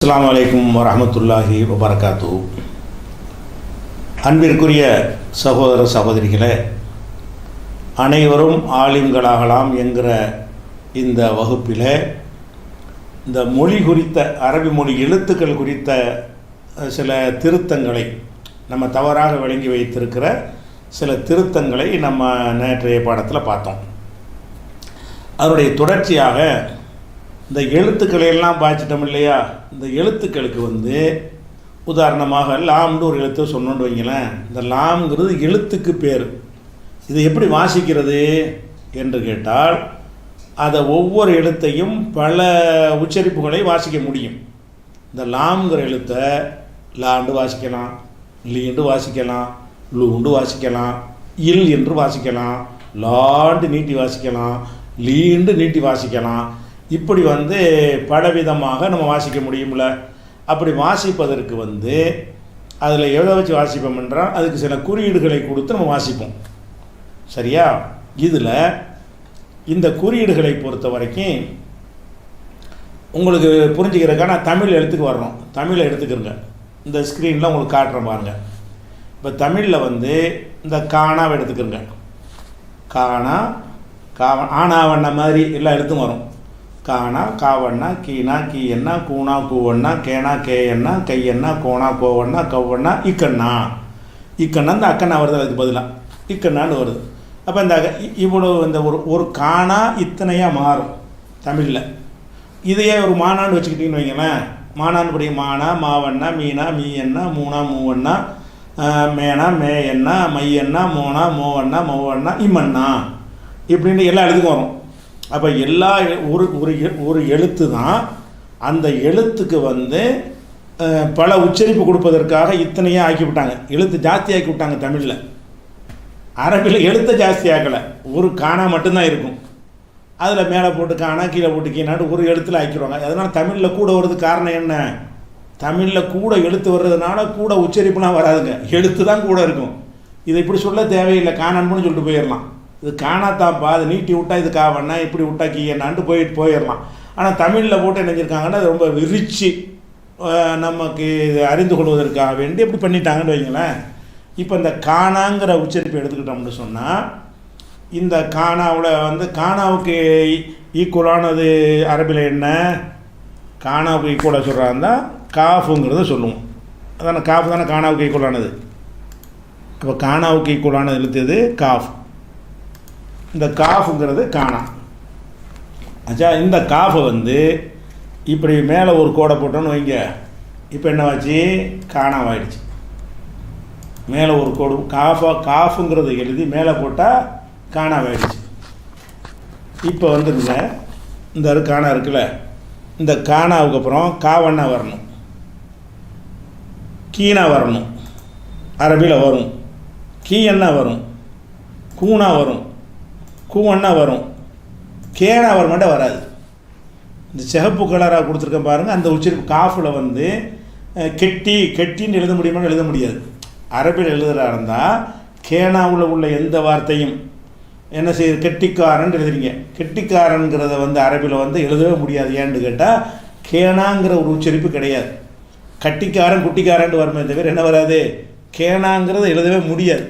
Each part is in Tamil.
அஸ்லாம் வலைக்கம் வரமத்துல்லாஹி வபரகாத்து அன்பிற்குரிய சகோதர சகோதரிகளே அனைவரும் ஆலிம்களாகலாம் என்கிற இந்த வகுப்பில் இந்த மொழி குறித்த அரபி மொழி எழுத்துக்கள் குறித்த சில திருத்தங்களை நம்ம தவறாக விளங்கி வைத்திருக்கிற சில திருத்தங்களை நம்ம நேற்றைய பாடத்தில் பார்த்தோம். அதனுடைய தொடர்ச்சியாக இந்த எழுத்துக்களை எல்லாம் பாய்ச்சிட்டோம் இல்லையா? இந்த எழுத்துக்களுக்கு வந்து உதாரணமாக லாம்னு ஒரு எழுத்தை சொன்னோன்னு வைங்களேன். இந்த லாம்ங்கிறது எழுத்துக்கு பேர். இதை எப்படி வாசிக்கிறது என்று கேட்டால் அதை ஒவ்வொரு எழுத்தையும் பல உச்சரிப்புகளை வாசிக்க முடியும். இந்த லாம்ங்கிற எழுத்தை லாண்டு வாசிக்கலாம் லீண்டு வாசிக்கலாம் லூண்டு வாசிக்கலாம் இல் என்று வாசிக்கலாம் லாண்டு நீட்டி வாசிக்கலாம் லீண்டு நீட்டி வாசிக்கலாம் இப்படி வந்து பலவிதமாக நம்ம வாசிக்க முடியும்ல? அப்படி வாசிப்பதற்கு வந்து அதில் எதை வச்சு வாசிப்போம் என்றால் அதுக்கு சில குறியீடுகளை கொடுத்து நம்ம வாசிப்போம். சரியா? இதில் இந்த குறியீடுகளை பொறுத்த வரைக்கும் உங்களுக்கு புரிஞ்சுக்கிறதுக்காக நான் தமிழ் எழுத்துக்கு வர்றோம். தமிழை எடுத்துக்கிறங்க. இந்த ஸ்க்ரீனில் உங்களுக்கு காட்டுறேன் பாருங்க. இப்போ தமிழில் வந்து இந்த காணாவை எடுத்துக்கிறங்க. காணா கா ஆனாவண்ண மாதிரி எல்லா எழுத்தும் வரும். காணா காவண்ணா கீனா கீயண்ணா கூணா கூவண்ணா கேனா கேயண்ணா கையண்ணா கோணா கோவண்ணா கவ்வண்ணா இக்கண்ணா. இக்கண்ணா இந்த அக்கண்ணா வருது அதுக்கு பதிலாக இக்கண்ணான்னு வருது. அப்போ இந்த இ- இவ்வளோ இந்த ஒரு ஒரு காணா இத்தனையாக மாறும் தமிழில். இதையே ஒரு மானான்னு வச்சுக்கிட்டீங்கன்னு வைங்களேன். மானான்னு படி மானா மாவண்ணா மீனா மீயண்ணா மூணா மூவண்ணா மேனா மேயண்ணா மையண்ணா மோனா மோவண்ணா மௌவண்ணா இம்மண்ணா. இப்படின்னு எல்லா எழுத்துக்கும் வரும். அப்போ எல்லா ஒரு ஒரு ஒரு எழுத்து தான் அந்த எழுத்துக்கு வந்து பல உச்சரிப்பு கொடுப்பதற்காக இத்தனையாக ஆக்கி விட்டாங்க எழுத்து ஜாஸ்தி ஆக்கி விட்டாங்க தமிழில். அரபியில் எழுத்தை ஜாஸ்தி ஆக்கலை. ஒரு காணா மட்டும்தான் இருக்கும். அதில் மேலே போட்டு காணா கீழே போட்டு கீழாட்டு ஒரு எழுத்தில் ஆக்கிடுவாங்க அதனால் தமிழில் கூட வர்றதுக்கு காரணம் என்ன? தமிழில் கூட எழுத்து வர்றதுனால கூட உச்சரிப்புலாம் வராதுங்க. எழுத்து தான் கூட இருக்கும். இதை இப்படி சொல்ல தேவையில்லை. காணான்னு சொல்லிட்டு போயிடலாம் இது காணாத்தாப்பா அது நீட்டி விட்டா இது காவண்ணா இப்படி விட்டா கீயண்ணான்ட்டு போயிட்டு போயிடலாம். ஆனால் தமிழில் போட்டு நினைஞ்சிருக்காங்கன்னா அது ரொம்ப விரிச்சு நமக்கு இது அறிந்து கொள்வதற்காக வேண்டி இப்படி பண்ணிட்டாங்கன்னு வைங்களேன். இப்போ இந்த காணாங்கிற உச்சரிப்பு எடுத்துக்கிட்டோம்னு சொன்னால் இந்த காணாவில் வந்து காணாவுக்கு ஈக்குவலானது அரபியில் என்ன? காணாவுக்கு ஈக்குவலாக சொல்கிறாருந்தா காஃபுங்கிறத சொல்லுவோம். அதான காஃப் தானே காணாவுக்கு ஈக்குவலானது இப்போ காணாவுக்கு ஈக்குவலானது எழுத்தது காஃப். இந்த காஃபுங்கிறது காணாம். ஆச்சா இந்த காஃபை வந்து இப்படி மேலே ஒரு கோடை போட்டோன்னு வைங்க. இப்போ என்னவாச்சு? காணாவாயிடுச்சு மேலே ஒரு கோடு காஃபா காஃபுங்கிறது எழுதி மேலே போட்டால் காணாவாயிடுச்சு இப்போ வந்துருங்க. இந்த காணா இருக்குல்ல? இந்த காணாவுக்கு அப்புறம் காவண்ணா வரணும். கீனா வரணும். அரபியில் வரும். கீ என்ன வரும். கூணா வரும். கூவன்னா வரும். கேனா வர மாட்டே வராது. இந்த சிகப்பு கலராக கொடுத்துருக்கேன் பாருங்கள் அந்த உச்சரிப்பு காஃபில் வந்து கெட்டி கெட்டின்னு எழுத முடியுமான்னு எழுத முடியாது. அரபில் எழுதுறா இருந்தால் கேனாவில் உள்ள எந்த வார்த்தையும் என்ன செய்யுது கெட்டிக்காரன் எழுதுறீங்க. கெட்டிக்காரன்கிறத வந்து அரபியில் வந்து எழுதவே முடியாது. ஏன்னு கேட்டால் கேனாங்கிற ஒரு உச்சரிப்பு கிடையாது. கட்டிக்காரன் குட்டிக்காரன்ட்டு வருமே தவிர என்ன வராது? கேனாங்கிறத எழுதவே முடியாது.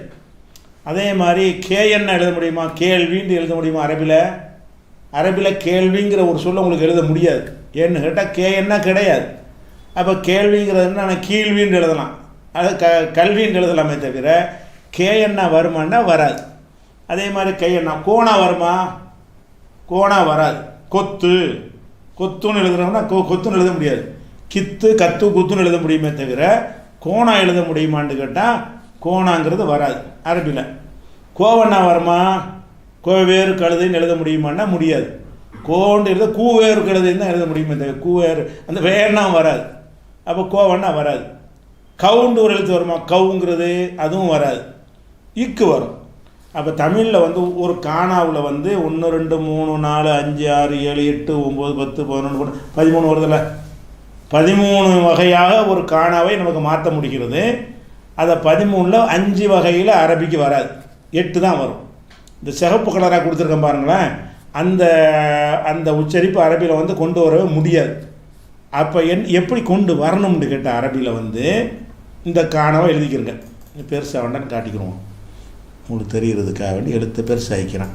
அதே மாதிரி கேஎன்னு எழுத முடியுமா? கேள்வின்னு எழுத முடியுமா அரபியில் அரபியில் கேள்விங்கிற ஒரு சொல்ல உங்களுக்கு எழுத முடியாது. ஏன்னு கேட்டால் கேஎன்னா கிடையாது. அப்போ கேள்விங்கிறது என்ன? நான் கீழ்வின்னு எழுதலாம். அது க கல்வின்னு எழுதலாமே தவிர கேஎன்னா வருமானா வராது. அதே மாதிரி கையண்ணா கோணா வருமா? கோணா வராது. கொத்து. கொத்துன்னு எழுதுறோம்னா கொ கொத்துன்னு எழுத முடியாது. கித்து கத்து குத்துன்னு எழுத முடியுமே தவிர கோணா எழுத முடியுமான்னு கேட்டால் கோணாங்கிறது வராது. அரபியில் கோவன்னா வருமா? கோவேறு கழுதைன்னு எழுத முடியுமான்னா முடியாது. கோண்டு எழுத கூவேறு கழுதைன்னு தான் எழுத முடியுமே தவிர கூவேறு அந்த வேர்னா வராது. அப்போ கோவன்னா வராது. கவுண்டு ஒரு எழுத்து வருமா? கவுங்கிறது அதுவும் வராது. இக்கு வரும். அப்போ தமிழில் வந்து ஒரு காணாவில் வந்து ஒன்று ரெண்டு மூணு நாலு அஞ்சு ஆறு ஏழு எட்டு ஒம்பது பத்து பதினொன்று பதிமூணு வருதில்ல? பதிமூணு வகையாக ஒரு காணாவை நமக்கு மாற்ற முடிகிறது. அதை பதிமூணில் அஞ்சு வகையில் அரபிக்கு வராது. எட்டு தான் வரும். இந்த சிகப்பு கலராக கொடுத்துருக்கேன் பாருங்களேன். அந்த அந்த உச்சரிப்பு அரபியில் வந்து கொண்டு வரவே முடியாது. அப்போ என் எப்படி கொண்டு வரணும்னு கேட்ட அரபியில் வந்து இந்த காணவை எழுதிக்கிறங்க. பெருசாக வேண்டான்னு காட்டிக்கிறோம் உங்களுக்கு தெரிகிறதுக்காக வேண்டி எழுத்து பெருசாகிக்கிறேன்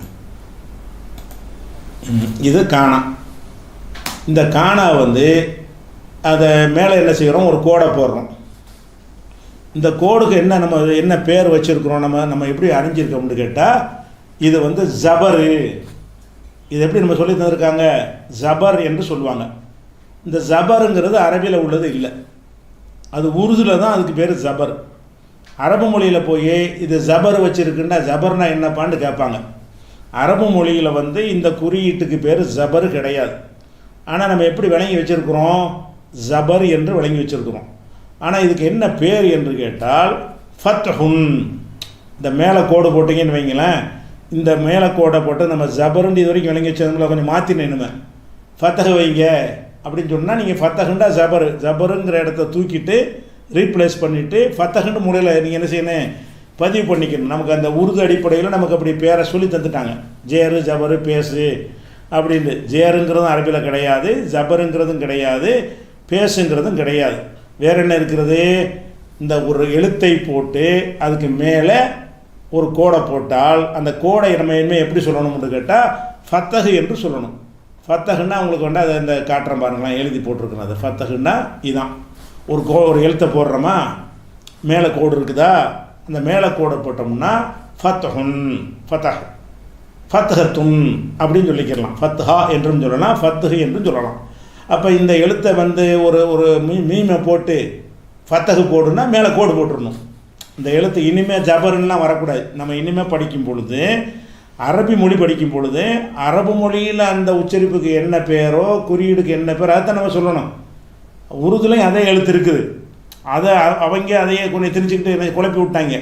இது காணா. இந்த காணா வந்து அதை மேலே என்ன செய்கிறோம் ஒரு கோடை போடுறோம். இந்த கோடுக்கு என்ன நம்ம என்ன பேர் வச்சுருக்குறோம் நம்ம நம்ம எப்படி அணிஞ்சிருக்கோம்னு கேட்டால் இது வந்து ஜபரு. இது எப்படி நம்ம சொல்லி தந்திருக்காங்க? ஜபர் என்று சொல்லுவாங்க. இந்த ஜபருங்கிறது அரபியில் உள்ளது இல்லை. அது உருதுல தான் அதுக்கு பேர் ஜபர். அரபு மொழியில் போய் இது ஜபர் வச்சுருக்குன்னா ஜபர்னா என்னப்பான்னு கேட்பாங்க. அரபு மொழியில் வந்து இந்த குறியீட்டுக்கு பேர் ஜபர் கிடையாது. ஆனால் நம்ம எப்படி விளங்கி வச்சுருக்குறோம்? ஜபர் என்று விளங்கி வச்சுருக்குறோம். ஆனால் இதுக்கு என்ன பேர் என்று கேட்டால் ஃபத்ஹுன். இந்த மேலே கோடு போட்டிங்கன்னு வைங்களேன். இந்த மேலே கோடை போட்டு நம்ம ஜபருன்னு இது வரைக்கும் விளங்கி வச்சதுல கொஞ்சம் மாற்றினேன் இனிமே. ஃபத்தஹ் வைங்க. அப்படின்னு சொன்னால் நீங்கள் ஃபத்தஹுண்டா ஜபரு ஜபருங்கிற இடத்த தூக்கிட்டு ரீப்ளேஸ் பண்ணிவிட்டு ஃபத்தஹுன்னு முறையில் நீங்கள் என்ன செய்யணும்? பதிவு பண்ணிக்கணும். நமக்கு அந்த உருது அடிப்படையில் நமக்கு அப்படி பேரை சொல்லி தந்துட்டாங்க. ஜேரு ஜபரு பேசு அப்படின்ட்டு ஜேருங்கிறதும் அரபியில் கிடையாது ஜபருங்கிறதும் கிடையாது பேசுங்கிறதும் கிடையாது. வேற என்ன இருக்கிறது? இந்த ஒரு எழுத்தை போட்டு அதுக்கு மேலே ஒரு கோடை போட்டால் அந்த கோடை நம்ம இனிமேல் எப்படி சொல்லணும்னு கேட்டால் ஃபத்தகு என்று சொல்லணும். ஃபத்தகுன்னா உங்களுக்கு வந்து அதை இந்த காட்டுறேன் பாருங்களேன் எழுதி போட்டிருக்கணும் அது. ஃபத்தகுன்னா இதான். ஒரு கோ ஒரு எழுத்தை போடுறோமா? மேலே கோடு இருக்குதா? அந்த மேலே கோடை போட்டோம்னா ஃபத்தஹுன் ஃபத்தஹ். ஃபத்தஹத்துன் அப்படின்னு சொல்லிக்கிறலாம் ஃபத்ஹா என்றும் சொல்லலாம் ஃபத்துஹு என்றும் சொல்லலாம். அப்போ இந்த எழுத்தை வந்து ஒரு ஒரு மீ மீமை போட்டு ஃபத்தகு போடுனா மேலே கோடு போட்டுடணும் இந்த எழுத்து இனிமேல் ஜபருன்னெலாம் வரக்கூடாது. நம்ம இனிமேல் படிக்கும் பொழுது அரபி மொழி படிக்கும் பொழுது அரபு மொழியில் அந்த உச்சரிப்புக்கு என்ன பேரோ குறியீடுக்கு என்ன பேரோ அதை நம்ம சொல்லணும். உருதுலையும் அதே எழுத்து இருக்குது. அதை அவங்க அதையே கொஞ்சம் தெரிஞ்சுக்கிட்டு என்னை குழப்பி விட்டாங்க.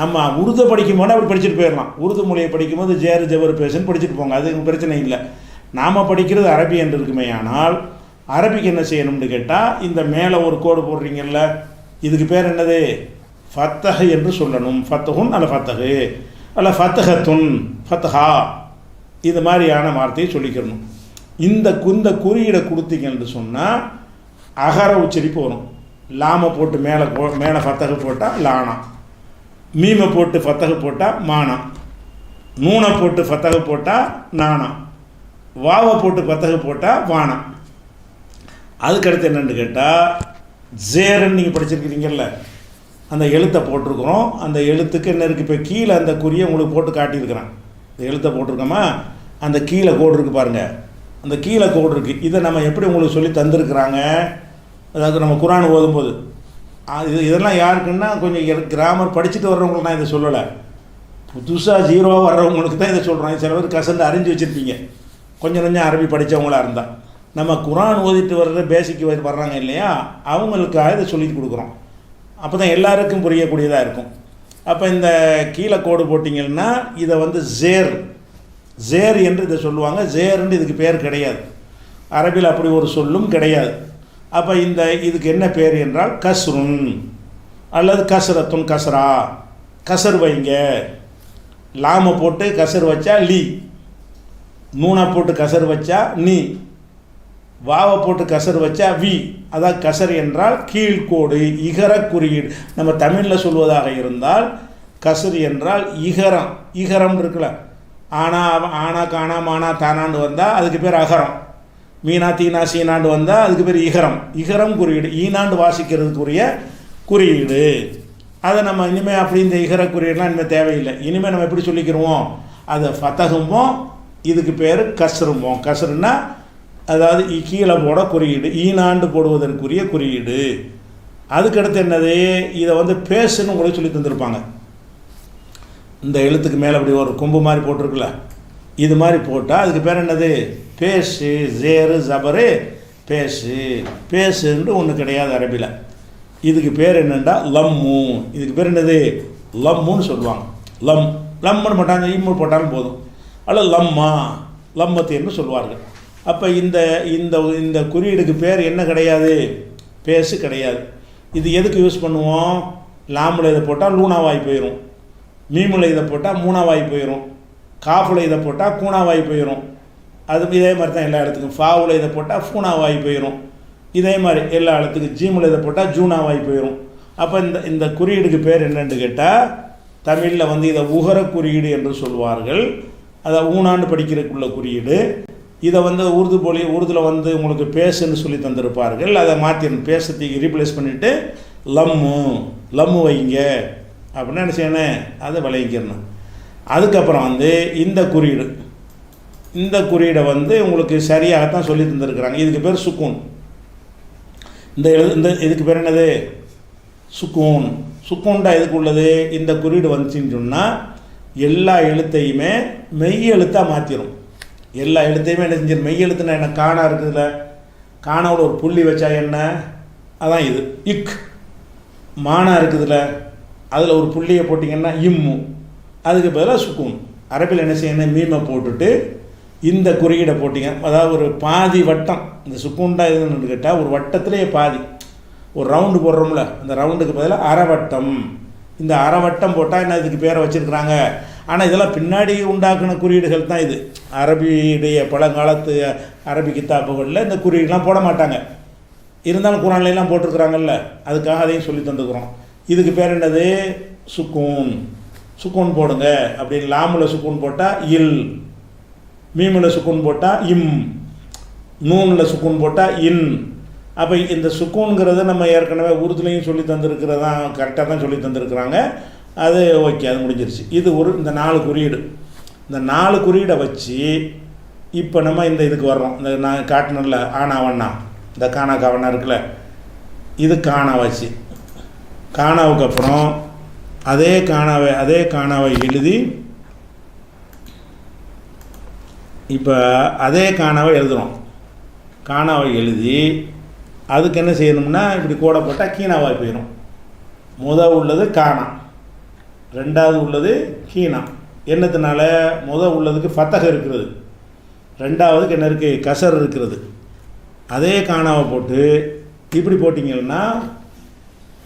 நம்ம உருது படிக்கும் போது அப்படி படிச்சுட்டு போயிடலாம். உருது மொழியை படிக்கும்போது ஜேரு ஜவர் பேசுன்னு படிச்சுட்டு போங்க. அது பிரச்சனை இல்லை. நாம் படிக்கிறது அரபி என்று இருக்குமே ஆனால் அரபிக்கு என்ன செய்யணும்னு கேட்டால் இந்த மேலே ஒரு கோடு போடுறீங்கல்ல இதுக்கு பேர் என்னது? ஃபத்தஹ் என்று சொல்லணும். ஃபத்தஹுன் அல்ல ஃபத்தஹு? அல்ல ஃபத்தஹத்துன் ஃபத்தஹா. இது மாதிரியான வார்த்தையை சொல்லிக்கிறணும். இந்த குந்த குறியீடை கொடுத்தீங்கன்னு சொன்னால் அகர உச்சரிப்பு வரும். லாமை போட்டு மேலே போ மேலே ஃபத்தகு போட்டால் லானா. மீமை போட்டு ஃபத்தகு போட்டால் மானா. நூனை போட்டு ஃபத்தகு போட்டால் நானா. வாவை போட்டு ஃபத்தகு போட்டால் வானா. அதுக்கடுத்து என்னென்னு கேட்டால் ஜேரன் நீங்கள் படிச்சிருக்கிறீங்கல்ல அந்த எழுத்தை போட்டிருக்கிறோம். அந்த எழுத்துக்கு என்ன இருக்குது இப்போ கீழே அந்த குறியை உங்களுக்கு போட்டு காட்டியிருக்கிறேன். இந்த எழுத்தை போட்டிருக்கோமா? அந்த கீழே கோடு இருக்குது பாருங்கள் அந்த கீழே கோடு இருக்குது இதை நம்ம எப்படி உங்களுக்கு சொல்லி தந்திருக்கிறாங்க? அதாவது நம்ம குரான் ஓதும்போது. இது இதெல்லாம் யாருக்குன்னா கொஞ்சம் கிராமர் படிச்சுட்டு வர்றவங்களுக்கு நான் இதை சொல்லலை. புதுசாக ஜீரோவாக வர்றவங்களுக்கு தான் இதை சொல்கிறோம் சில பேர் கசந்து அறிஞ்சு வச்சுருப்பீங்க. கொஞ்சம் கொஞ்சம் அரபி படித்தவங்களா இருந்தால் நம்ம குரான் ஓதிட்டு வர்ற பேசிக் வர்றாங்க இல்லையா? அவங்களுக்காக இதை சொல்லி கொடுக்குறோம். அப்போ தான் எல்லாருக்கும் புரியக்கூடியதாக இருக்கும். அப்போ இந்த கீழே கோடு போட்டிங்கன்னா இதை வந்து ஜேர் ஜேர் என்று இதை சொல்லுவாங்க. ஜேர்ன்னு இதுக்கு பேர் கிடையாது. அரபியில் அப்படி ஒரு சொல்லும் கிடையாது. அப்போ இந்த இதுக்கு என்ன பேர் என்றால் கஸ்ருன். அல்லது கசரத்துன் கசரா கசர் வைங்க. லாமை போட்டு கசர் வச்சா லீ. நூனை போட்டு கசர் வச்சா நீ. வாவை போட்டு கசர் வச்சா வி. அதான் கசர் என்றால் கீழ்கோடு இகர குறியீடு. நம்ம தமிழில் சொல்வதாக இருந்தால் கசர் என்றால் இகரம். இகரம் இருக்குல்ல. ஆனா ஆனா காணா மானா தானாண்டு வந்தால் அதுக்கு பேர் அகரம். மீனா தீனா சீனாண்டு வந்தால் அதுக்கு பேர் இகரம். இகரம் குறியீடு. ஈனாண்டு வாசிக்கிறதுக்குரிய குறியீடு. அதை நம்ம இனிமேல் அப்படி இந்த இகர குறியீடுலாம் இனிமேல் தேவையில்லை. இனிமேல் நம்ம எப்படி சொல்லிக்கிறோம் அதை ஃபத்தகும்போம் இதுக்கு பேர் கசரும்போம். கசருன்னா அதாவது இ- கீழே போட குறியீடு ஈனாண்டு போடுவதற்குரிய குறியீடு. அதுக்கடுத்து என்னது? இதை வந்து பேசுன்னு உங்களுக்கு சொல்லி தந்திருப்பாங்க. இந்த எழுத்துக்கு மேலே அப்படி ஒரு கொம்பு மாதிரி போட்டிருக்குல்ல. இது மாதிரி போட்டால் அதுக்கு பேர் என்னது? பேசு ஜேரு ஜபரு பேசு. பேசுன்னு ஒன்று கிடையாது அரபியில் இதுக்கு பேர் என்னென்னா லம்மு. இதுக்கு பேர் என்னது? லம்முன்னு சொல்லுவாங்க. லம். லம்முன்னு போட்டாங்க இம்மு போட்டாலும் போதும். அல்ல லம்மா லம்மத்தின்னு சொல்லுவார்கள். அப்போ இந்த இந்த இந்த குறியீடுக்கு பேர் என்ன கிடையாது? பேசு கிடையாது. இது எதுக்கு யூஸ் பண்ணுவோம்? லாமில் இதை போட்டால் லூனாவாய் போயிடும் மீமில் இதை போட்டால் மூணாவாய் போயிடும் காஃபில் இதை போட்டால் கூணாவாய் போயிடும் அது இதே மாதிரி தான் எல்லா இடத்துக்கும். ஃபாவில் இதை போட்டால் ஃபூனாவாய் போயிடும் இதே மாதிரி எல்லா இடத்துக்கும். ஜீமில் இதை போட்டால் ஜூனாவாகி போயிடும் அப்போ இந்த இந்த குறியீடுக்கு பேர் என்னென்னு கேட்டால் தமிழில் வந்து இதை உகர குறியீடு என்று சொல்வார்கள். அதை ஊனாண்டு படிக்கிறதுக்குள்ள குறியீடு. இதை வந்து உருது மொழி உருதுல வந்து உங்களுக்கு பேசுன்னு சொல்லி தந்திருப்பார்கள். அதை மாற்றி பேசத்துக்கு ரீப்ளேஸ் பண்ணிவிட்டு லம்மு லம்மு வைங்க. அப்படின்னா என்ன செய்யணும்? அதை விளைவிக்கணும் அதுக்கப்புறம் வந்து இந்த குறியீடு. இந்த குறியீடை வந்து உங்களுக்கு சரியாகத்தான் சொல்லி தந்திருக்கிறாங்க. இதுக்கு பேர் சுக்கூன். இந்த எழு இந்த இதுக்கு பேர் என்னது? சுக்கூன். சுக்கூன்டா எதுக்கு உள்ளது? இந்த குறியீடு வந்துச்சுன்னு சொன்னால் எல்லா எழுத்தையுமே மெய் எழுத்தாக மாற்றிடும் எல்லா எழுத்தையுமே என்ன செஞ்சிரு மெய் எழுத்துனா என்ன? காணா இருக்குதுல்ல காணாவோட ஒரு புள்ளி வச்சா என்ன? அதான் இது. இக். மானா இருக்குதுல்ல அதில் ஒரு புள்ளியை போட்டிங்கன்னா இம்மு. அதுக்கு பதிலாக சுக்கும் அரபில் என்ன செய்யணும்? மீமை போட்டுட்டு இந்த குறியீடை போட்டிங்க. அதாவது ஒரு பாதி வட்டம். இந்த சுக்குண்டா எதுன்னு கேட்டால் ஒரு வட்டத்திலேயே பாதி. ஒரு ரவுண்டு போடுறோம்ல. அந்த ரவுண்டுக்கு பதிலாக அரைவட்டம் இந்த அரைவட்டம் போட்டால் என்ன இதுக்கு பேரை வச்சுருக்குறாங்க? ஆனால் இதெல்லாம் பின்னாடி உண்டாக்குன குறியீடுகள் தான் இது. அரபியுடைய பழங்காலத்து அரபி கித்தாப்புகளில் இந்த குறியீடுலாம் போட மாட்டாங்க. இருந்தாலும் குரான்லாம் போட்டிருக்கிறாங்கல்ல அதுக்காக அதையும் சொல்லி தந்துக்கிறோம். இதுக்கு பேர் என்னது? சுக்கூன். சுக்கூன் போடுங்க. அப்படின்னு லாமில் சுக்கூன் போட்டால் இல். மீமில் சுக்கூன் போட்டால் இம். நூனில் சுக்கூன் போட்டால் இன். அப்போ இந்த சுக்கூன்கிறத நம்ம ஏற்கனவே உருதுலையும் சொல்லி தந்திருக்கிறதான் கரெக்டாக தான் சொல்லி தந்திருக்கிறாங்க. அது ஓகே அது முடிஞ்சிருச்சு. இது ஒரு இந்த நாலு குறியீடு. இந்த நாலு குறியீடை வச்சு இப்போ நம்ம இந்த இதுக்கு வர்றோம். இந்த நான் காட்டினல ஆனா வண்ணா. இந்த காணா காவண்ணா இருக்குல்ல. இது காணா வச்சு. காணாவுக்கு அப்புறம் அதே காணாவை அதே காணாவை எழுதி இப்போ அதே காணாவை எழுதுகிறோம் காணாவை எழுதி அதுக்கு என்ன செய்யணும்னா இப்படி கூட போட்டால் கீனாவாய் போயிடும் முத உள்ளது காணா. ரெண்டாவது உள்ளது கீனா. என்னத்தினால? முத உள்ளதுக்கு ஃபத்தக இருக்கிறது ரெண்டாவதுக்கு என்ன இருக்குது கசர் இருக்கிறது அதே காணாவை போட்டு இப்படி போட்டிங்கன்னா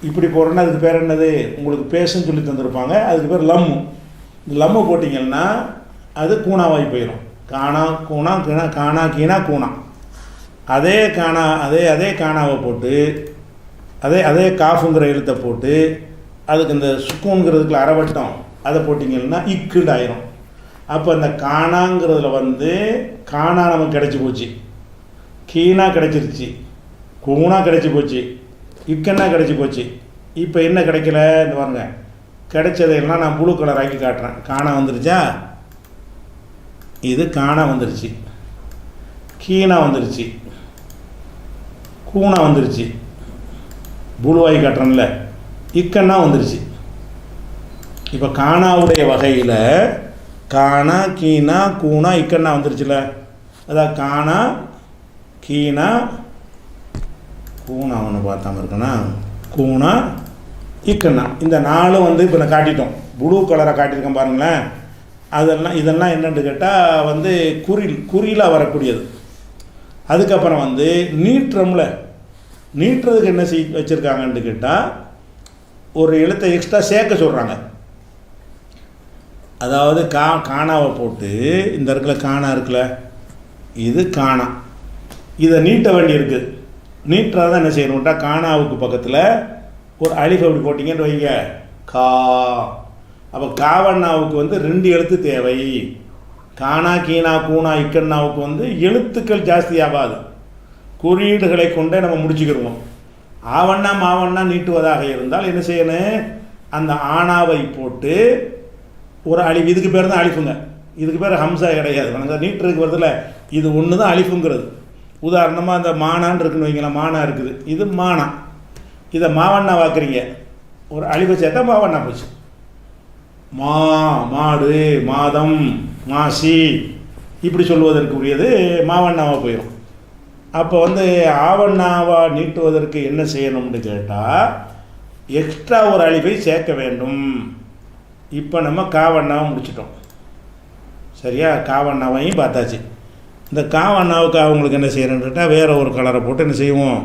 இப்படி போடுறோன்னா அதுக்கு பேர் என்னது? உங்களுக்கு பேசுன்னு சொல்லி தந்திருப்பாங்க. அதுக்கு பேர் லம்மு. இந்த லம்மு போட்டிங்கன்னா அது கூணாவாகி போயிடும் காணா கூணா கீணா காணா கீணா கூணா அதே காணா அதே அதே காணாவை போட்டு அதே அதே காஃபுங்கிற எழுத்தை போட்டு அதுக்கு இந்த சுக்குங்கிறதுக்குள்ள அரைவட்டம் அதை போட்டிங்கன்னா இக்குண்டு ஆயிரும். அப்போ இந்த காணாங்கிறதுல வந்து காணா நமக்கு கிடச்சி போச்சு. கீனா கிடச்சிருச்சு. கூணா கிடச்சி போச்சு. இக்கன்னா கிடச்சி போச்சு. இப்போ என்ன கிடைக்கல? இந்த பாருங்க. கிடைச்சதையெல்லாம் நான் ப்ளூ கலர் ஆக்கி காட்டுறேன். காணா வந்துருச்சா? இது காணா வந்துருச்சு. கீனா வந்துருச்சு. கூணா வந்துருச்சு. புழுவாய் காட்டுறேன்ல. இக்கண்ணா வந்துருச்சு. இப்போ காணாவுடைய வகையில் காணா கீனா கூணா இக்கண்ணா வந்துருச்சுல. அதான் காணா கீனா கூணா ஒன்று பார்த்தாம இருக்கனா? கூனா இக்கண்ணா. இந்த நாலும் வந்து இப்போ நான் காட்டிட்டோம். ப்ளூ கலரை காட்டியிருக்கேன் பாருங்களேன். அதெல்லாம் இதெல்லாம் என்னென்னு கேட்டால் வந்து குறில் குறிலாக வரக்கூடியது. அதுக்கப்புறம் வந்து நீட்டுறோம்ல நீட்டுறதுக்கு என்ன செய் வச்சுருக்காங்கன்னு கேட்டால் ஒரு எழுத்தை எக்ஸ்ட்ரா சேர்க்க சொல்கிறாங்க அதாவது கா காணாவை போட்டு இந்த இடத்துல காணா இருக்குல்ல இது காணா. இதை நீட்ட வேண்டியிருக்கு. நீட்டாக தான் என்ன செய்யணும்ட்டா காணாவுக்கு பக்கத்தில் ஒரு அலிஃப் அப்படி போட்டிங்கன்னு வைங்க. கா. அப்போ காவண்ணாவுக்கு வந்து ரெண்டு எழுத்து தேவை. காணா கீனா கூனா இக்கண்ணாவுக்கு வந்து எழுத்துக்கள் ஜாஸ்தி ஆகாது. குறியீடுகளை கொண்டே நம்ம முடிச்சுக்கிடுவோம். ஆவண்ணா மாவண்ணா நீட்டுவதாக இருந்தால் என்ன செய்யணும் அந்த ஆணாவை போட்டு ஒரு அழிவு இதுக்கு பேர் தான் அழிப்புங்க. இதுக்கு பேர் ஹம்சா கிடையாது. வணங்க நீட்டுறதுக்கு வருதுல இது ஒன்று தான் அழிப்புங்கிறது. உதாரணமாக அந்த மானான்னு இருக்குன்னு வைங்களேன். மானா இருக்குது. இது மானா. இதை மாவண்ணா வாக்குறீங்க. ஒரு அழிவை சேர்த்தா மாவண்ணா போச்சு. மா மாடு மாதம் மாசி. இப்படி சொல்வதற்கு உரியது மாவண்ணாவாக போயிடும் அப்போ வந்து ஆவண்ணாவா நீட்டுவதற்கு என்ன செய்யணும்னு கேட்டால் எக்ஸ்ட்ரா ஒரு அழிவை சேர்க்க வேண்டும். இப்போ நம்ம காவண்ணாவை முடிச்சிட்டோம். சரியா? காவண்ணாவையும் பார்த்தாச்சு. இந்த காவண்ணாவுக்கு அவங்களுக்கு என்ன செய்யணும்னு கேட்டால் வேறு ஒரு கலரை போட்டு என்ன செய்வோம்?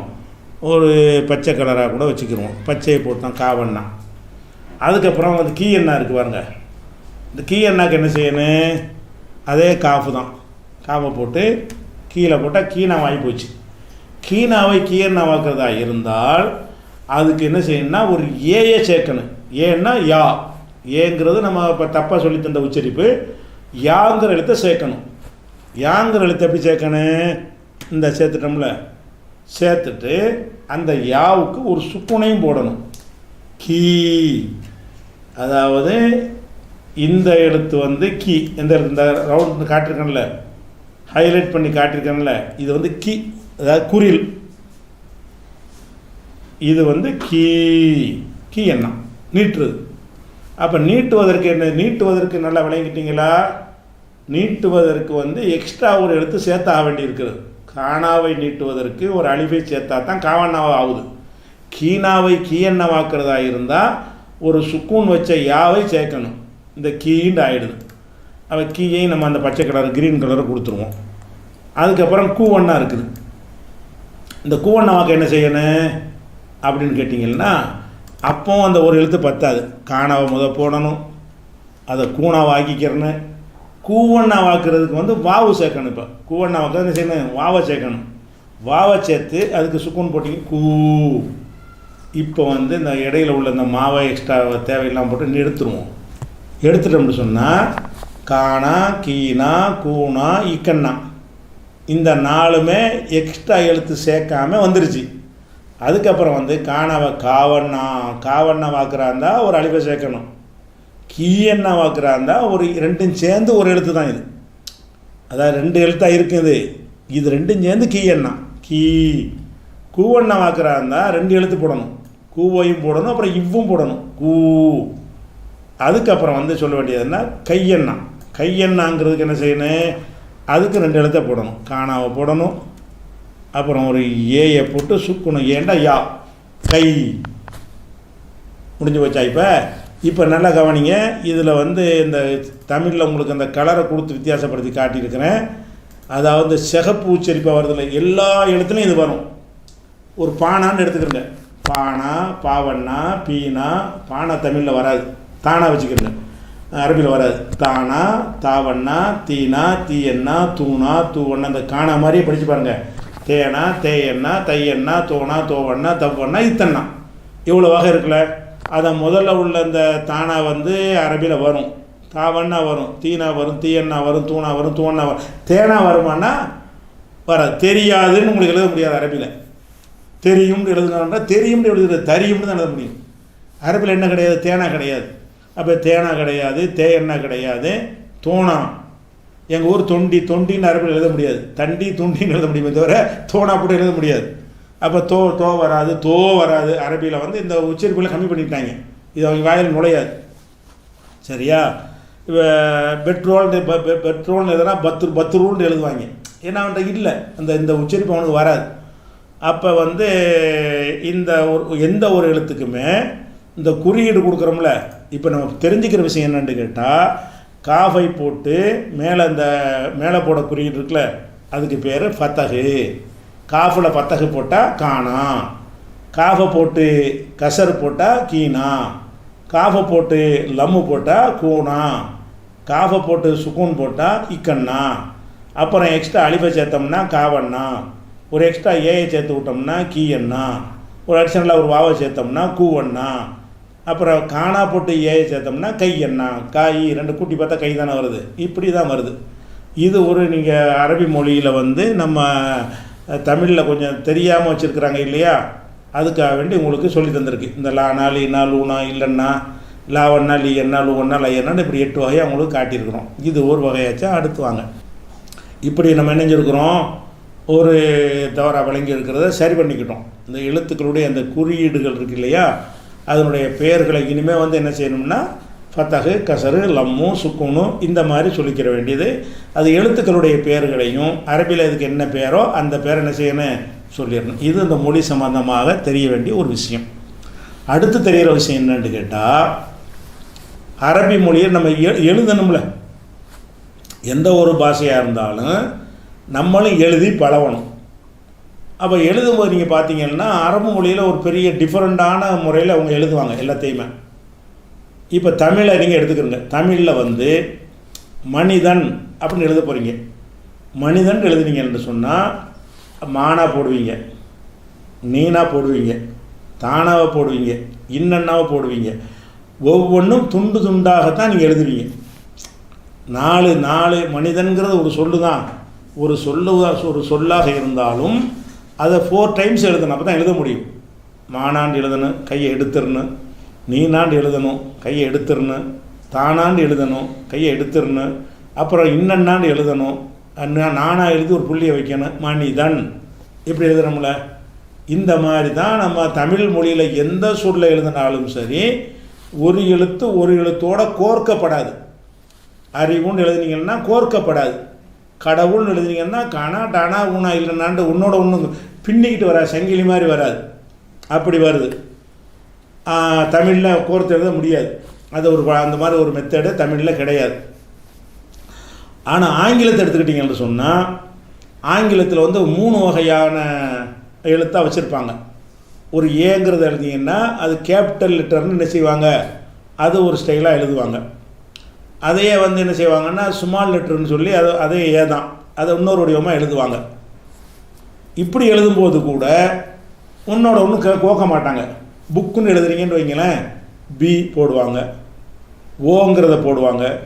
ஒரு பச்சை கலராக கூட வச்சுக்கிடுவோம் பச்சையை போட்டு தான் காவண்ணா. அதுக்கப்புறம் வந்து கீ எண்ணா இருக்குது பாருங்க. இந்த கீ எண்ணாக்கு என்ன செய்யணும்? அதே காஃபு தான். காஃபை போட்டு கீழே போட்டால் கீனா வாங்கி போச்சு. கீனாவை கீயன்னாவாக்கிறதா இருந்தால் அதுக்கு என்ன செய்யணும்னா ஒரு ஏயை சேர்க்கணும். ஏன்னா யா. ஏங்கிறது நம்ம இப்போ தப்பாக சொல்லி தந்த உச்சரிப்பு. யாங்கிற எழுத்தை சேர்க்கணும். யாங்கிற எழுத்தை எப்படி சேர்க்கணும்? இந்த சேர்த்துட்டோம்ல. சேர்த்துட்டு அந்த யாவுக்கு ஒரு சுக்குனையும் போடணும். கீ. அதாவது இந்த எழுத்து வந்து கீ. இந்த எழுத்து? இந்த ரவுண்ட் காட்டிருக்கேன்ல. ஹைலைட் பண்ணி காட்டியிருக்கேன்ல இது வந்து கீ அதாவது குரில் இது வந்து கீ கீ எண்ணம் நீட்டுறது. அப்போ நீட்டுவதற்கு என்ன நீட்டுவதற்கு நல்லா விளங்கிட்டீங்களா? நீட்டுவதற்கு வந்து எக்ஸ்ட்ரா ஒரு எழுத்து சேர்த்து ஆக வேண்டியிருக்கிறது. காணாவை நீட்டுவதற்கு ஒரு அழிவை சேர்த்தா தான் காவண்ணாவை ஆகுது. கீனாவை கீயண்ணவாக்குறதா இருந்தால் ஒரு சுக்கூன் வச்ச யாவை சேர்க்கணும்? இந்த கீண்டு ஆயிடுது. அவன் கீயையும் நம்ம அந்த பச்சை கலர் க்ரீன் கலரை கொடுத்துருவோம். அதுக்கப்புறம் கூவண்ணா இருக்குது. இந்த கூவண்ணா வாக்க என்ன செய்யணும் அப்படின்னு கேட்டிங்கன்னா அப்போ அந்த ஒரு எழுத்து பத்தாது. காணாவை முத போடணும் அதை கூணாவை ஆக்கிக்கிறேன்னு கூவண்ணா வாக்குறதுக்கு வந்து வாவு சேர்க்கணும் இப்போ. கூவண்ணா வாக்கு என்ன செய்யணும்? வாவை சேர்க்கணும். வாவை சேர்த்து அதுக்கு சுக்குன்னு போட்டிங்க கூ. இப்போ வந்து இந்த இடையில உள்ள இந்த மாவை எக்ஸ்ட்ரா தேவையெல்லாம் போட்டு எடுத்துருவோம். எடுத்துட்டோம்னு சொன்னால் காணா கீனா கூனா இக்கண்ணா. இந்த நாலுமே எக்ஸ்ட்ரா எழுத்து சேர்க்காம வந்துருச்சு. அதுக்கப்புறம் வந்து காணாவை காவண்ணா காவண்ணா வாக்குறாந்தா ஒரு அழிவை சேர்க்கணும். கீயண்ணா வாக்குறாந்தா ஒரு ரெண்டும் சேர்ந்து ஒரு எழுத்து தான் இது. அதாவது ரெண்டு எழுத்தாக இருக்குது. இது ரெண்டும் சேர்ந்து கீயண்ணா. கீ. கூவண்ணா வாக்குறாந்தா ரெண்டு எழுத்து போடணும். கூவையும் போடணும் அப்புறம் இவ்வும் போடணும். கூ. அதுக்கப்புறம் வந்து சொல்ல வேண்டியதுன்னா கையண்ணா. கையெண்ணாங்கிறதுக்கு என்ன செய்யணும்? அதுக்கு ரெண்டு எழுத்தை போடணும். காணாவை போடணும். அப்புறம் ஒரு ஏயை போட்டு சுக்கணும். ஏண்டா யா? கை. முடிஞ்சு போச்சா இப்போ? இப்போ நல்லா கவனிங்க. இதில் வந்து இந்த தமிழில் உங்களுக்கு அந்த கலரை கொடுத்து வித்தியாசப்படுத்தி காட்டியிருக்கிறேன். அதாவது சிகப்பு உச்சரிப்பாக வருதில்ல எல்லா எழுத்துலையும் இது வரும். ஒரு பானான்னு எடுத்துக்கிறேங்க. பானா பாவண்ணா பீனா பானை தமிழில் வராது. தானாக வச்சுக்கிறேன் அரபியில் வராது தானா தாவண்ணா தீனா தீயண்ணா தூணா தூவண்ணா இந்த காணா மாதிரியே படித்து பாருங்க. தேனா தேயண்ணா தையண்ணா தோணா தோவண்ணா தவ்வண்ணா இத்தண்ணா. இவ்வளோ வகை இருக்குல்ல. அதை முதல்ல உள்ள இந்த தானா வந்து அரபியில் வரும். தாவண்ணா வரும் தீனா வரும் தீயண்ணா வரும் தூணா வரும் தூவண்ணா வரும். தேனா வருமானா? வராது. தெரியாதுன்னு உங்களுக்கு எழுத முடியாது அரபியில் தெரியும்னு எழுதுனா தெரியும்னு எழுதுறது தரியும்னு தான் எழுத முடியும். அரபில் என்ன கிடையாது? தேனா கிடையாது. அப்போ தேனா கிடையாது தேயண்ணா கிடையாது தோணா. எங்கள் ஊர் தொண்டி தொண்டின்னு அரபில் எழுத முடியாது. தண்டி துண்டின்னு எழுத முடியுமே தவிர தோணா போட்டு எழுத முடியாது. அப்போ தோ தோ வராது தோ வராது. அரபியில் வந்து இந்த உச்சரிப்புகளை கம்மி பண்ணிட்டாங்க இது அவங்க வாயில் நுழையாது. சரியா? இப்போ பெட்ரோல் பெட்ரோல்னு எதுனா பத்து பத்து ரூல்னு எழுதுவாங்க. ஏன்னா அவன்கிட்ட இல்லை. அந்த இந்த உச்சரிப்பு அவனுக்கு வராது. அப்போ வந்து இந்த ஒரு எந்த ஒரு எழுத்துக்குமே இந்த குறியீடு கொடுக்குறோம்ல இப்போ நம்ம தெரிஞ்சுக்கிற விஷயம் என்னென்னு கேட்டால் காஃபை போட்டு மேலே இந்த மேலே போட குறியீடு இருக்குல்ல அதுக்கு பேர் ஃபத்தகு காஃபில் பத்தகு போட்டால் காணா. காஃபை போட்டு கசர் போட்டால் கீனா காஃபை போட்டு லம்மு போட்டால் கூணா. காஃபை போட்டு சுக்கூன் போட்டால் இக்கண்ணா. அப்புறம் எக்ஸ்ட்ரா அழிப்பை சேர்த்தோம்னா காவண்ணா. ஒரு எக்ஸ்ட்ரா ஏயை சேர்த்து விட்டோம்னா கீயண்ணா. ஒரு அடிஷனலாக ஒரு வாவை சேர்த்தோம்னா கூவண்ணா. அப்புறம் காணா போட்டு ஏயை சேர்த்தோம்னா கை என்ன காய் ரெண்டு கூட்டி பார்த்தா கை தானே வருது. இப்படி தான் வருது. இது ஒரு நீங்கள் அரபி மொழியில் வந்து நம்ம தமிழில் கொஞ்சம் தெரியாமல் வச்சுருக்குறாங்க இல்லையா? அதுக்காக வேண்டி உங்களுக்கு சொல்லி தந்திருக்கு. இந்த லானா லீனா லூனா இல்லைன்னா லாவண்ணா லீ என்ன லூவண்ணா லையண்ணா இப்படி எட்டு வகையாக அவங்களுக்கு காட்டியிருக்கிறோம். இது ஒரு வகையாச்சும் அடுத்து வாங்க. இப்படி நம்ம இணைஞ்சிருக்கிறோம் ஒரு தவறாக விளங்கி இருக்கிறத சரி பண்ணிக்கிட்டோம். இந்த எழுத்துக்களுடைய அந்த குறியீடுகள் இருக்கு இல்லையா? அதனுடைய பெயர்களை இனிமேல் வந்து என்ன செய்யணும்னா ஃபத்தகு கசரு லம்மு சுக்குனு இந்த மாதிரி சொல்லிக்கிற வேண்டியது. அது எழுத்துக்களுடைய பெயர்களையும் அரபியில் இதுக்கு என்ன பேரோ அந்த பேர் என்ன செய்யணும்? சொல்லிடணும். இது இந்த மொழி சம்பந்தமாக தெரிய வேண்டிய ஒரு விஷயம். அடுத்து தெரிகிற விஷயம் என்னன்னு கேட்டால் அரபி மொழியை நம்ம எ எழுதணும்ல. எந்த ஒரு பாஷையாக இருந்தாலும் நம்மளும் எழுதி பழகணும். அப்போ எழுதும்போது நீங்கள் பார்த்தீங்கன்னா அரபு மொழியில் ஒரு பெரிய டிஃப்ரெண்ட்டான முறையில் அவங்க எழுதுவாங்க எல்லாத்தையுமே. இப்போ தமிழை நீங்கள் எடுத்துக்கிறங்க. தமிழில் வந்து மனிதன் அப்படின்னு எழுத போகிறீங்க மனிதன் எழுதுனீங்கன்னு சொன்னால் மானா போடுவீங்க நீனா போடுவீங்க தானாவை போடுவீங்க இன்னன்னாவை போடுவீங்க. ஒவ்வொன்றும் துண்டு துண்டாகத்தான் நீங்கள் எழுதுவீங்க. நாலு நாலு மனிதன்கிறது ஒரு சொல்லு தான் ஒரு சொல்லு ஒரு சொல்லாக இருந்தாலும் அதை ஃபோர் டைம்ஸ் எழுதணும் அப்போ தான் எழுத முடியும். மானாண்டு எழுதணும் கையை எடுத்துடணும் நீனாண்டு எழுதணும் கையை எடுத்துடணும் தானாண்டு எழுதணும் கையை எடுத்துடணும் அப்புறம் இன்னன்னாண்டு எழுதணும். அண்ணா- நானாக எழுதி ஒரு புள்ளியை வைக்கணும். மனிதன் இப்படி எழுதுறோம்ல? இந்த மாதிரி தான் நம்ம தமிழ் மொழியில் எந்த சூழலில் எழுதினாலும் சரி ஒரு எழுத்து ஒரு எழுத்தோடு கோர்க்கப்படாது. அறிவுன்னு எழுதுனீங்கன்னா கோர்க்கப்படாது. கடவுள்னு எழுதுனீங்கன்னா காணா டானா ஊனா இல்லைனாண்டு உன்னோட ஒன்று பின்னிக்கிட்டு வராது சங்கிலி மாதிரி வராது. அப்படி வருது. தமிழில் கோர்த்து எழுத முடியாது. அது ஒரு அந்த மாதிரி ஒரு மெத்தடு தமிழில் கிடையாது. ஆனால் ஆங்கிலத்தை எடுத்துக்கிட்டிங்கன்னு சொன்னால் ஆங்கிலத்தில் வந்து மூணு வகையான எழுத்தாக வச்சுருப்பாங்க. ஒரு ஏங்கிறத எழுதிங்கன்னா அது கேபிட்டல் லெட்டர்னு என்ன செய்வாங்க? அது ஒரு ஸ்டைலாக எழுதுவாங்க. அதையே வந்து என்ன செய்வாங்கன்னா சுமால் லெட்டர்னு சொல்லி அது அதே ஏ தான். அதை இன்னொரு வடிவமாக எழுதுவாங்க. இப்படி எழுதும்போது கூட உன்னோட ஒன்றும் கே கோக்க மாட்டாங்க. புக்குன்னு எழுதுறீங்கன்னு வைங்களேன் பி போடுவாங்க. ஓங்கிறத போடுவாங்க.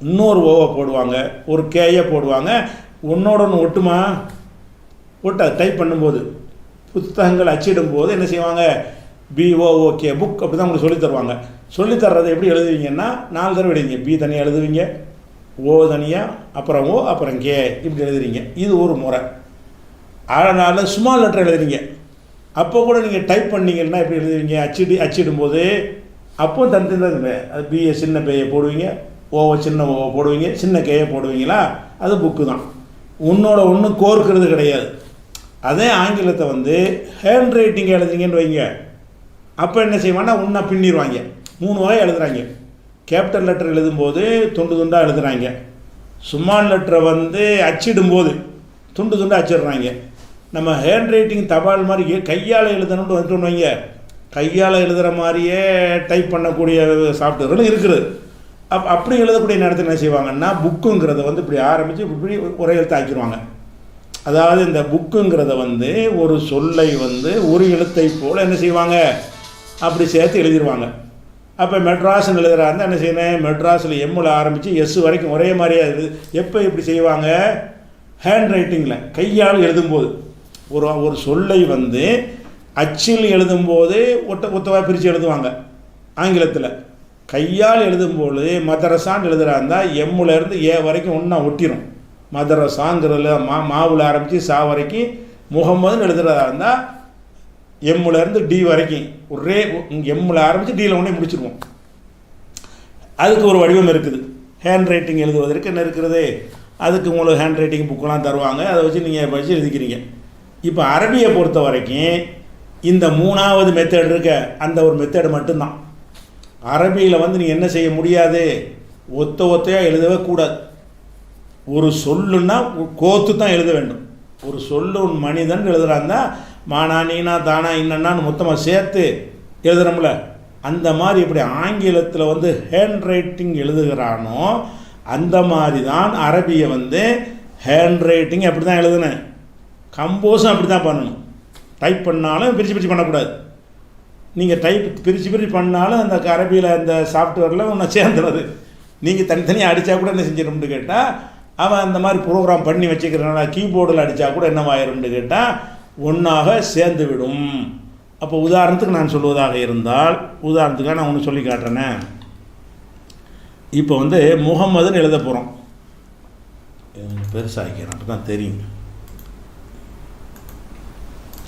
இன்னொரு ஓவை போடுவாங்க. ஒரு கேயை போடுவாங்க. உன்னோட ஒன்று ஒட்டுமா? ஒட்டாது. டைப் பண்ணும்போது. புத்தகங்கள் அச்சிடும்போது என்ன செய்வாங்க? பிஓ ஓகே புக் அப்படி தான் உங்களுக்கு சொல்லித் தருவாங்க. சொல்லித் தர்றதை எப்படி எழுதுவீங்கன்னா நாலு தடவை எழுதுவீங்க. பி தனியாக எழுதுவீங்க ஓ தனியாக அப்புறம் ஓ அப்புறம் கே இப்படி எழுதுறீங்க. இது ஒரு முறை. அதனால் ஸ்மால் லெட்டர் எழுதுறீங்க. அப்போ கூட நீங்கள் டைப் பண்ணீங்கன்னா எப்படி எழுதுவீங்க? அச்சிடி அச்சிடும்போது அப்போ தனித்தனி தான் அது பிஏ சின்ன பேயை போடுவீங்க ஓவை சின்ன ஓவை போடுவீங்க சின்ன கேயை போடுவீங்களா? அது புக்கு தான். உன்னோட ஒன்று கோர்க்கிறது கிடையாது. அதே ஆங்கிலத்தை வந்து ஹேண்ட் ரைட்டிங் எழுதுறீங்கன்னு வைங்க. அப்போ என்ன செய்வாங்கன்னா உன்னை பின்னிடுவாங்க. மூணு வகை எழுதுகிறாங்க கேபிட்டல் லெட்டர் எழுதும்போது துண்டு துண்டாக எழுதுறாங்க. சும்மான் லெட்டரை வந்து அச்சிடும்போது துண்டு துண்டாக அச்சிடுறாங்க. நம்ம ஹேண்ட் ரைட்டிங் தபால் மாதிரி கையால் எழுதணும்னு வந்துட்டு வைங்க. கையால் எழுதுகிற மாதிரியே டைப் பண்ணக்கூடிய சாஃப்ட்வேர்களும் இருக்குது. அப் அப்படி எழுதக்கூடிய நேரத்தில் என்ன செய்வாங்கன்னா புக்குங்கிறத வந்து இப்படி ஆரம்பித்து இப்படி ஒரே எழுத்து ஆக்கிடுவாங்க அதாவது இந்த புக்குங்கிறத வந்து ஒரு சொல்லை வந்து ஒரு எழுத்தை போல் என்ன செய்வாங்க? அப்படி சேர்த்து எழுதிடுவாங்க அப்போ மெட்ராஸ்னு எழுதுறா இருந்தால் என்ன செய்யணும்? மெட்ராஸில் எம்மில் ஆரம்பித்து எஸ் வரைக்கும் ஒரே மாதிரியே எழுது எப்போ இப்படி செய்வாங்க? ஹேண்ட் ரைட்டிங்கில் கையால் எழுதும்போது. ஒரு ஒரு சொல்லை வந்து அச்சில் எழுதும்போது ஒட்ட ஒத்தவாக பிரித்து எழுதுவாங்க. ஆங்கிலத்தில். கையால் எழுதும்போது மதரசான்னு எழுதுகிறாருந்தால் எம்முலேருந்து ஏ வரைக்கும் ஒன்றா ஒட்டிடும் மதரசாங்கிறதுல மா மாவில் ஆரம்பித்து சா வரைக்கும் முகம்மதுன்னு எழுதுறதா இருந்தால் எம்முலேருந்து டி வரைக்கும் ஒரே எம்மில் ஆரம்பித்து டியில் ஒன்றே முடிச்சிருவோம். அதுக்கு ஒரு வடிவம் இருக்குது. ஹேண்ட் ரைட்டிங் எழுதுவதற்கு என்ன இருக்கிறது? அதுக்கு உங்களுக்கு ஹேண்ட் ரைட்டிங் புக்கெலாம் தருவாங்க. அதை வச்சு நீங்கள் படித்து எழுதிக்கிறீங்க. இப்போ அரபியை பொறுத்த வரைக்கும் இந்த மூணாவது மெத்தட் இருக்க அந்த ஒரு மெத்தடு மட்டும்தான். அரபியில் வந்து நீங்கள் என்ன செய்ய முடியாது? ஒத்த ஒத்தையாக எழுதவே கூடாது. ஒரு சொல்லுன்னா கோத்து தான் எழுத வேண்டும். ஒரு சொல்லு மனிதன் எழுதுறாங்கன்னா மானா நீனா தானா இன்னன்னான்னு மொத்தமாக சேர்த்து எழுதுறோம்ல. அந்த மாதிரி இப்படி ஆங்கிலத்தில் வந்து ஹேண்ட் ரைட்டிங் எழுதுகிறானோ அந்த மாதிரி தான் அரபியை வந்து ஹேண்ட் ரைட்டிங் அப்படி தான் எழுதுனேன். கம்போஸும் அப்படி தான் பண்ணணும். டைப் பண்ணாலும் பிரித்து பிரித்து பண்ணக்கூடாது. நீங்கள் டைப் பிரித்து பிரித்து பண்ணாலும் அந்த அரபியில் அந்த சாஃப்ட்வேரில் ஒன்று சேர்ந்துடுறது நீங்கள் தனித்தனியாக அடித்தா கூட என்ன செஞ்சிடும்னு கேட்டால் அவன் அந்த மாதிரி ப்ரோக்ராம் பண்ணி வச்சுக்கிறனால கீபோர்டில் அடித்தா கூட என்னவாயிரும்னு கேட்டால் ஒன்றாக சேர்ந்துவிடும். அப்போ உதாரணத்துக்கு நான் சொல்வதாக இருந்தால் உதாரணத்துக்காக நான் ஒன்று சொல்லி காட்டுறேனே. இப்போ வந்து முகம்மதுன்னு எழுத போகிறோம் பெருசாகிக்கிறேன் அப்போ தான் தெரியும்.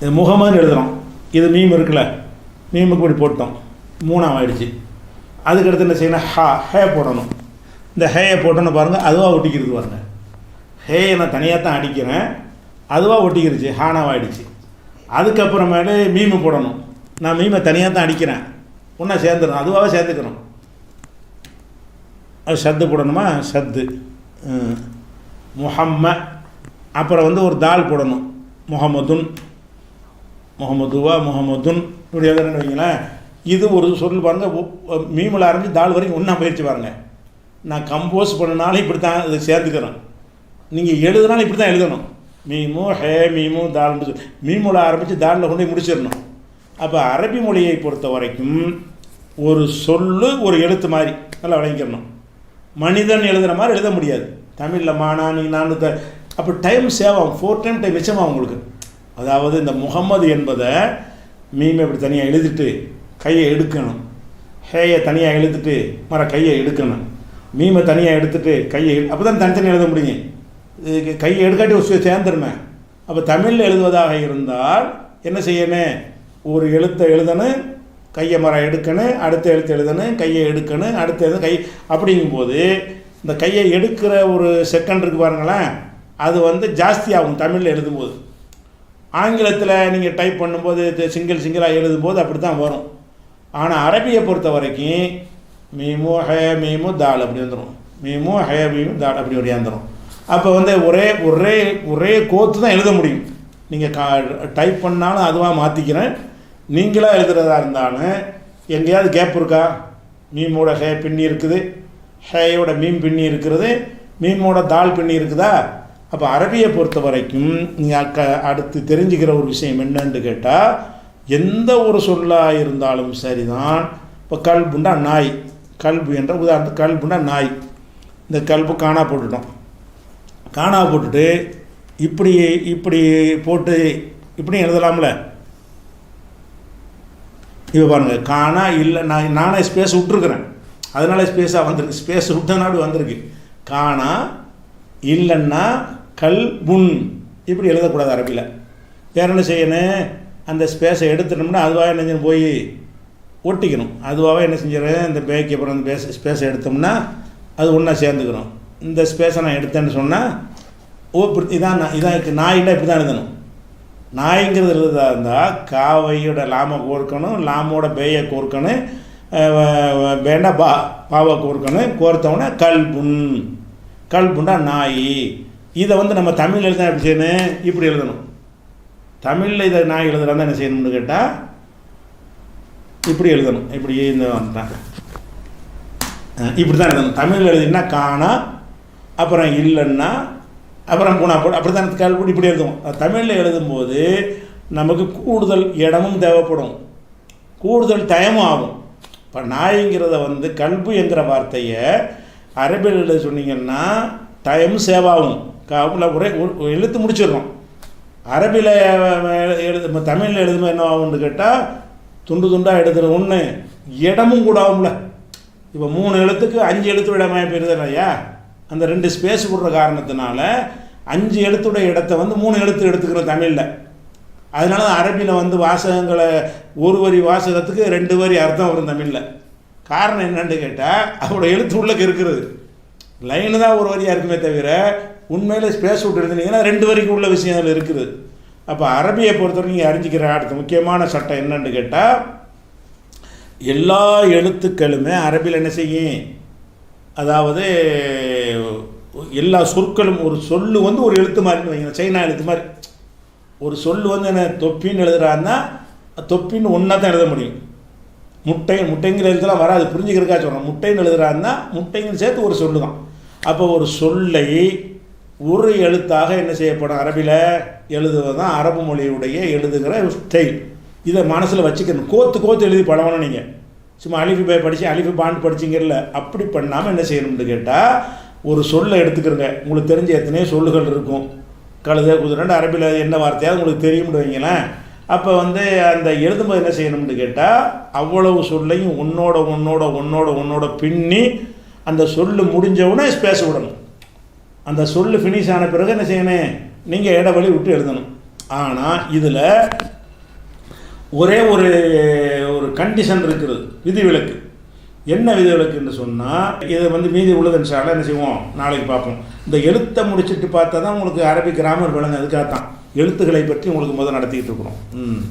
இது முகமதுன்னு எழுதுகிறோம் இது மீம் இருக்குல்ல மீமுக்கு இப்படி போட்டோம். மூணாம் ஆயிடுச்சு. அதுக்கடுத்து என்ன செய்யணும்? ஹா ஹே போடணும். இந்த ஹேயை போட்டோன்னு பாருங்கள் அதுவாக ஒட்டிக்கிறது பாருங்கள் ஹேயை நான் தனியாக தான் அடிக்கிறேன். அதுவாக ஒட்டிக்கிருச்சு ஹானாவாகிடுச்சு அதுக்கப்புறமேலு மீமு போடணும். நான் மீமை தனியாக தான் அடிக்கிறேன். ஒன்றா சேர்ந்துடும் அதுவாகவே சேர்ந்துக்கிறோம் அது சத்து போடணுமா? சத்து முஹம்ம. அப்புறம் வந்து ஒரு தால் போடணும். முகமதுன் முகமதுவா முகமதுன் இப்படி எழுதுறேன்னு வைங்களேன். இது ஒரு சொல் பாருங்க மீமில் ஆரம்பித்து தால் வரைக்கும் ஒன்றா பயிற்சி பாருங்கள் நான் கம்போஸ் பண்ணனாலும் இப்படி தான் இதை சேர்த்துக்கிறேன். நீங்கள் எழுதுனாலும் இப்படி தான் எழுதணும். மீமு ஹே மீமு தால்னு மீமுல ஆரம்பித்து தாலில் கொண்டு முடிச்சிடணும். அப்போ அரபி மொழியை பொறுத்த வரைக்கும் ஒரு சொல்லு ஒரு எழுத்து மாதிரி நல்லா விளங்கிக்கிறணும் மனிதன் எழுதுகிற மாதிரி எழுத முடியாது. தமிழில் மானா நீ நான் த அப்போ டைம் சேவ் ஆகும். ஃபோர் டைம் டைம் மிச்சமாகும் உங்களுக்கு. அதாவது இந்த முகம்மது என்பதை மீமை இப்படி தனியாக எழுதிட்டு கையை எடுக்கணும். ஹேயை தனியாக எழுதிட்டு மர கையை எடுக்கணும். மீமை தனியாக எடுத்துட்டு கையை அப்போ தான் தனித்தனி எழுத முடியும். கை எடுக்காட்டி ஒரு சேர்ந்துருமே. அப்போ தமிழில் எழுதுவதாக இருந்தால் என்ன செய்யணும்? ஒரு எழுத்தை எழுதணும் கையை மரம் எடுக்கணும் அடுத்த எழுத்து எழுதணும் கையை எடுக்கணும் அடுத்த எழுத கை அப்படிங்கும்போது இந்த கையை எடுக்கிற ஒரு செகண்ட் இருக்கு பாருங்களேன். அது வந்து ஜாஸ்தியாகும் தமிழில் எழுதும்போது. ஆங்கிலத்தில் நீங்கள் டைப் பண்ணும்போது சிங்கிள் சிங்கிளாக எழுதும்போது அப்படி தான் வரும். ஆனால் அரபியை பொறுத்த வரைக்கும் மீமோ ஹே மீமோ தால் அப்படி வந்துடும் மீமோ ஹே மீமோ தால் அப்படி ஒடியாந்துடும் அப்போ வந்து ஒரே ஒரே ஒரே கோத்து தான் எழுத முடியும். நீங்கள் கா டைப் பண்ணாலும் அதுவாக மாற்றிக்கிறேன் நீங்களாக எழுதுறதா இருந்தாலும் எங்கேயாவது கேப் இருக்கா? மீமோட ஹே பின்னி இருக்குது. ஹேயோட மீன் பின்னி இருக்கிறது மீமோட தால் பின்னி இருக்குதா? அப்போ அரபியை பொறுத்த வரைக்கும் நீங்கள் க அடுத்து தெரிஞ்சுக்கிற ஒரு விஷயம் என்னன்னு கேட்டால் எந்த ஒரு சொல்லாக இருந்தாலும் சரிதான். இப்போ கல்புண்டா நாய். கல்பு என்ற உதாரணத்துக்கு கல்புண்டா நாய். இந்த கல்பு காணா போட்டுட்டோம். காணா போட்டுட்டு இப்படி இப்படி போட்டு இப்படி எழுதலாம்ல? இப்போ பாருங்க காணா இல்லை நான் நானே ஸ்பேஸ் விட்டுருக்குறேன். அதனால ஸ்பேஸாக வந்திருக்கு. ஸ்பேஸ் விட்ட நாடு வந்திருக்கு. காணா இல்லைன்னா கல் புண் இப்படி எழுதக்கூடாது அரபியில். வேற என்ன செய்யணும்? அந்த ஸ்பேஸை எடுத்துட்டோம்னா அதுவாக என்ன செய்யணும் போய் ஒட்டிக்கணும். அதுவாக என்ன செஞ்சிடறேன்? இந்த பேக்கு அப்புறம் அந்த பேஸ் ஸ்பேஸை எடுத்தோம்னா அது ஒன்றா சேர்ந்துக்கணும். இந்த ஸ்பேஸை நான் எடுத்தேன்னு சொன்னால் ஓ இப்படி இதான் நான் இதான் இருக்குது நாயின்னா இப்படி தான் எழுதணும். நாய்ங்கிறது எழுதுறதா இருந்தால் காவையோட லாமை கோர்க்கணும் லாமோட பேயை கோர்க்கணும் வேண்டாம் வேண்டா பா பாவை கோர்க்கணும் கோர்த்தவொடனே கல்புண் கல்புண்டா நாய். இதை வந்து நம்ம தமிழ் எழுத எப்படி செய்யணும்? இப்படி எழுதணும். தமிழில் இதை நாய் எழுதுறாந்தா என்ன செய்யணும்னு கேட்டால் இப்படி எழுதணும். இப்படி இந்த இப்படி தான் எழுதணும். தமிழ் எழுதினா காணா அப்புறம் இல்லைன்னா அப்புறம் பூனா போட்டு அப்படி தான் கல்புடி இப்படி எழுதுவோம் தமிழில் எழுதும்போது நமக்கு கூடுதல் இடமும் தேவைப்படும். கூடுதல் டைமும் ஆகும். இப்போ நாய்ங்கிறத வந்து கல்பு என்கிற வார்த்தையை அரபியில் எழுத சொன்னீங்கன்னா டைம் சேவ் ஆகும் காப்பில் ஒரே ஒரு- எழுத்து முடிச்சிடுறோம் அரபியில் எழுது தமிழில் எழுதும்போது என்ன ஆகும்னு கேட்டால் துண்டு துண்டாக எழுதுகிற ஒன்று இடமும் கூட ஆகும்ல. இப்போ மூணு எழுத்துக்கு அஞ்சு எழுத்து இடமாக போயிருது இல்லையா? அந்த ரெண்டு ஸ்பேஸ் விடுற காரணத்தினால அஞ்சு எழுத்துடைய இடத்த வந்து மூணு எழுத்து எடுத்துக்கிறோம் தமிழில். அதனால தான் அரபியில் வந்து வாசகங்களை ஒரு வரி வாசகத்துக்கு ரெண்டு வரி அர்த்தம் வரும் தமிழில். காரணம் என்னன்னு கேட்டால் அவரோட எழுத்து உள்ளக்கு இருக்கிறது. லைனு தான் ஒரு வரியாக இருக்குமே தவிர உண்மையில் ஸ்பேஸ் விட்டு எழுதுனீங்கன்னா ரெண்டு வரிக்கு உள்ள விஷயம் அதில் இருக்குது. அப்போ அரபியை பொறுத்தவரைக்கும் நீங்கள் அறிஞ்சிக்கிற அடுத்த முக்கியமான சட்டம் என்னன்னு கேட்டால் எல்லா எழுத்துக்களுமே அரபியில் என்ன செய்யும்? அதாவது எல்லா சொற்களும் ஒரு சொல்லு வந்து ஒரு எழுத்து மாதிரி வைங்க. சைனா எழுத்து மாதிரி. ஒரு சொல்லு வந்து என்ன தொப்பின்னு எழுதுறான்னா தொப்பின்னு ஒன்றா தான் எழுத முடியும். முட்டை முட்டைங்கிற எழுத்துலாம் வராது. புரிஞ்சுக்கிறதுக்கா சொல்கிறேன் முட்டைன்னு எழுதுறான்னா முட்டைங்கன்னு சேர்த்து ஒரு சொல்லு தான். அப்போ ஒரு சொல்லை ஒரு எழுத்தாக என்ன செய்யப்படும்? அரபியில் எழுதுவது தான் அரபு மொழியுடைய எழுதுகிற ஸ்டைல் இதை மனசில் வச்சுக்கணும். கோத்து கோத்து எழுதி பழகணும் நீங்கள் சும்மா அலிஃபி பே படித்து அலிஃபி பாண்ட் படிச்சிங்கிறல அப்படி பண்ணாமல் என்ன செய்யணும்னு கேட்டால் ஒரு சொல்லை எடுத்துக்கிறங்க. உங்களுக்கு தெரிஞ்ச எத்தனையோ சொல்லுகள் இருக்கும். கழுத குதிரண்டு அரபியில் என்ன வார்த்தையாவது உங்களுக்கு தெரியும்னு வைங்களேன். அப்போ வந்து அந்த எழுதும்போது என்ன செய்யணும்னு கேட்டால் அவ்வளவு சொல்லையும் உன்னோட உன்னோட உன்னோட உன்னோட பின்னி அந்த சொல்லு முடிஞ்சவுடனே ஸ்பேஸ் விடணும். அந்த சொல்லு ஃபினிஷ் ஆன பிறகு என்ன செய்யணும்? நீங்கள் இடவழி விட்டு எழுதணும். ஆனால் இதில் ஒரே ஒரு ஒரு கண்டிஷன் இருக்குது விதிவிலக்கு என்ன விதிவிலக்குன்னு சொன்னால் இதை வந்து மீதி உள்ளதுன்னு சால என்ன செய்வோம்? நாளைக்கு பார்ப்போம். இந்த எழுத்தை முடிச்சுட்டு பார்த்தா தான் உங்களுக்கு அரபி கிராமர் விளங்கு அதுக்காக தான் எழுத்துக்களை பற்றி உங்களுக்கு முதல் நடத்திக்கிட்டு இருக்கிறோம். ம்.